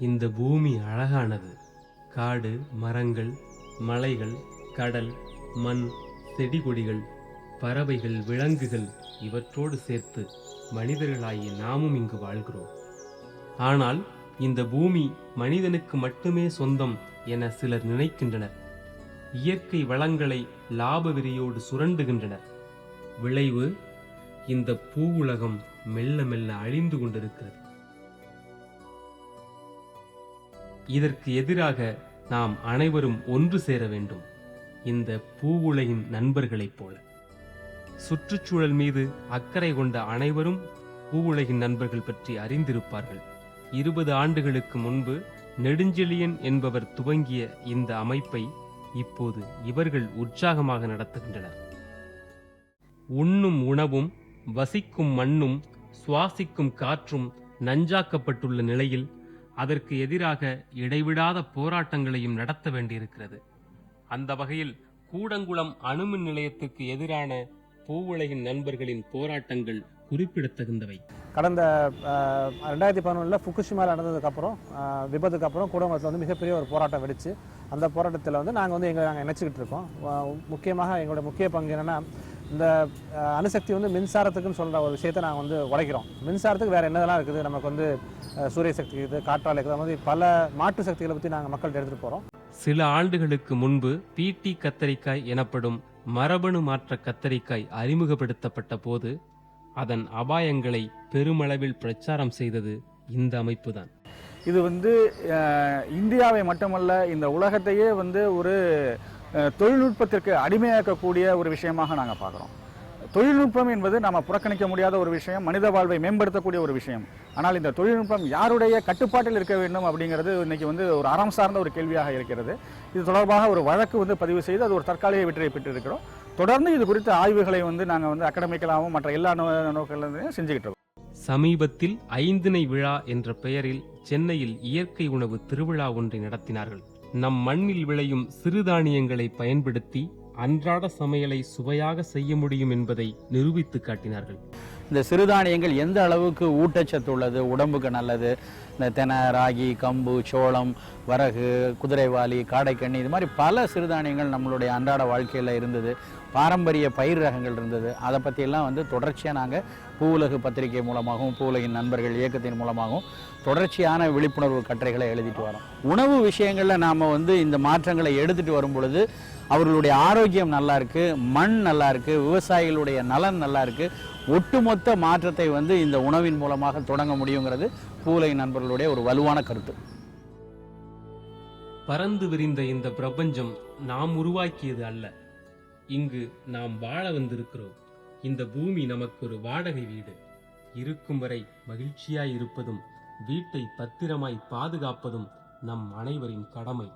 இந்த பூமி அழகானது. காடு மரங்கள் மலைகள் கடல் மண் செடி கொடிகள் பறவைகள் விலங்குகள் இவற்றோடு சேர்த்து மனிதர்களாகிய நாமும் இங்கு வாழ்கிறோம். ஆனால் இந்த பூமி மனிதனுக்கு மட்டுமே சொந்தம் என சிலர் நினைக்கின்றனர். இயற்கை வளங்களை லாப விரியோடு சுரண்டுகின்றனர். விளைவு இந்த பூவுலகம் மெல்ல மெல்ல அழிந்து கொண்டிருக்கிறது. இதற்கு எதிராக நாம் அனைவரும் ஒன்று சேர வேண்டும். இந்த பூவுலகின் நண்பர்களைப் போல. சுற்றுச்சூழல் மீது அக்கறை கொண்ட அனைவரும் பூவுலகின் நண்பர்கள் பற்றி அறிந்திருப்பார்கள். இருபது ஆண்டுகளுக்கு முன்பு நெடுஞ்செழியன் என்பவர் துவங்கிய இந்த அமைப்பை இப்போது இவர்கள் உற்சாகமாக நடத்துகின்றனர். உண்ணும் உணவும் வசிக்கும் மண்ணும் சுவாசிக்கும் காற்றும் நஞ்சாக்கப்பட்டுள்ள நிலையில் அதற்கு எதிராக இடைவிடாத போராட்டங்களையும் நடத்த வேண்டியிருக்கிறது. அந்த வகையில் கூடங்குளம் அணுமின் நிலையத்துக்கு எதிரான பூவுலகின் நண்பர்களின் போராட்டங்கள் குறிப்பிடத்தகுந்தவை. கடந்த ரெண்டாயிரத்தி பதினொன்றில் ஃபுகுஷிமாவில் நடந்ததுக்கப்புறம் விபத்துக்கு அப்புறம் கூடங்குளத்தில் வந்து மிகப்பெரிய ஒரு போராட்டம் வெடிச்சு அந்த போராட்டத்தில் வந்து நாங்கள் வந்து எங்களை நாங்கள் நினச்சிக்கிட்டு இருக்கோம். முக்கியமாக எங்களோட முக்கிய பங்கு என்னென்னா இந்த அணுசக்தி வந்து மின்சாரத்துக்குன்னு சொல்கிற ஒரு விஷயத்தை நாங்கள் வந்து உடைக்கிறோம். மின்சாரத்துக்கு வேறு என்னதெல்லாம் இருக்குது? நமக்கு வந்து சூரிய சக்தி இருக்குது காற்றாலை இருக்குது. மாதிரி பல மாற்று சக்திகளை பற்றி நாங்கள் மக்கள்கிட்ட எடுத்துகிட்டு போகிறோம் சில ஆண்டுகளுக்கு முன்பு பீட்டி கத்தரிக்காய் எனப்படும் மரபணு மாற்ற கத்தரிக்காய் அறிமுகப்படுத்தப்பட்ட போது அதன் அபாயங்களை பெருமளவில் பிரச்சாரம் செய்தது இந்த அமைப்புதான். இது வந்து இந்தியாவை மட்டுமல்ல இந்த உலகத்தையே வந்து ஒரு தொழில்நுட்பத்திற்கு அடிமையாக்கக்கூடிய ஒரு விஷயமாக நாங்கள் பார்க்குறோம். தொழில்நுட்பம் என்பது நம்ம புறக்கணிக்க முடியாத ஒரு விஷயம் மனித வாழ்வை மேம்படுத்தக்கூடிய ஒரு விஷயம். ஆனால் இந்த தொழில்நுட்பம் யாருடைய கட்டுப்பாட்டில் இருக்க வேண்டும் அப்படிங்கிறது இன்றைக்கி வந்து ஒரு அறம் சார்ந்த ஒரு கேள்வியாக இருக்கிறது. இது தொடர்பாக ஒரு வழக்கு வந்து பதிவு செய்து அது ஒரு தற்காலிக வெற்றியை பெற்றிருக்கிறோம். தொடர்ந்து இது குறித்த ஆய்வுகளை வந்து நாங்கள் வந்து அகடமிக்கலாகவும் மற்ற எல்லா நோ நோக்கங்களையும் செஞ்சுக்கிட்டு இருக்கோம். சமீபத்தில் ஐந்திணை விழா என்ற பெயரில் சென்னையில் இயற்கை உணவு திருவிழா ஒன்றை நடத்தினார்கள். நம் மண்ணில் விளையும் சிறுதானியங்களை பயன்படுத்தி அன்றாட சமையலை சுவையாக செய்ய முடியும் என்பதை நிரூபித்து காட்டினார்கள். இந்த சிறுதானியங்கள் எந்த அளவுக்கு ஊட்டச்சத்து உள்ளது உடம்புக்கு நல்லது இந்த தெனை ராகி கம்பு சோளம் வரகு குதிரைவாலி காடைக்கண்ணி இது மாதிரி பல சிறுதானியங்கள் நம்மளுடைய அன்றாட வாழ்க்கையில் இருந்தது. பாரம்பரிய பயிர் ரகங்கள் இருந்தது. அதை பற்றியெல்லாம் வந்து தொடர்ச்சியாக நாங்கள் பூவுலகு பத்திரிகை மூலமாகவும் பூவுலகின் நண்பர்கள் இயக்கத்தின் மூலமாகவும் தொடர்ச்சியான விழிப்புணர்வு கட்டுரைகளை எழுதிட்டு வரோம். உணவு விஷயங்களில் நாம் வந்து இந்த மாற்றங்களை எடுத்துகிட்டு வரும் பொழுது அவர்களுடைய ஆரோக்கியம் நல்லா இருக்குது மண் நல்லா இருக்குது விவசாயிகளுடைய நலன் நல்லா இருக்குது ஒட்டுமொத்த மாற்றத்தை வந்து இந்த உணவின் மூலமாக தொடங்க முடியுங்கிறது பூலை நண்பர்களுடைய ஒரு வலுவான கருத்து. பறந்து விரிந்த இந்த பிரபஞ்சம் நாம் உருவாக்கியது அல்ல. இங்கு நாம் வாழ வந்திருக்கிறோம். இந்த பூமி நமக்கு ஒரு வாடகை வீடு. இருக்கும் வரை மகிழ்ச்சியாய் இருப்பதும் வீட்டை பத்திரமாய் பாதுகாப்பதும் நம் அனைவரின் கடமை.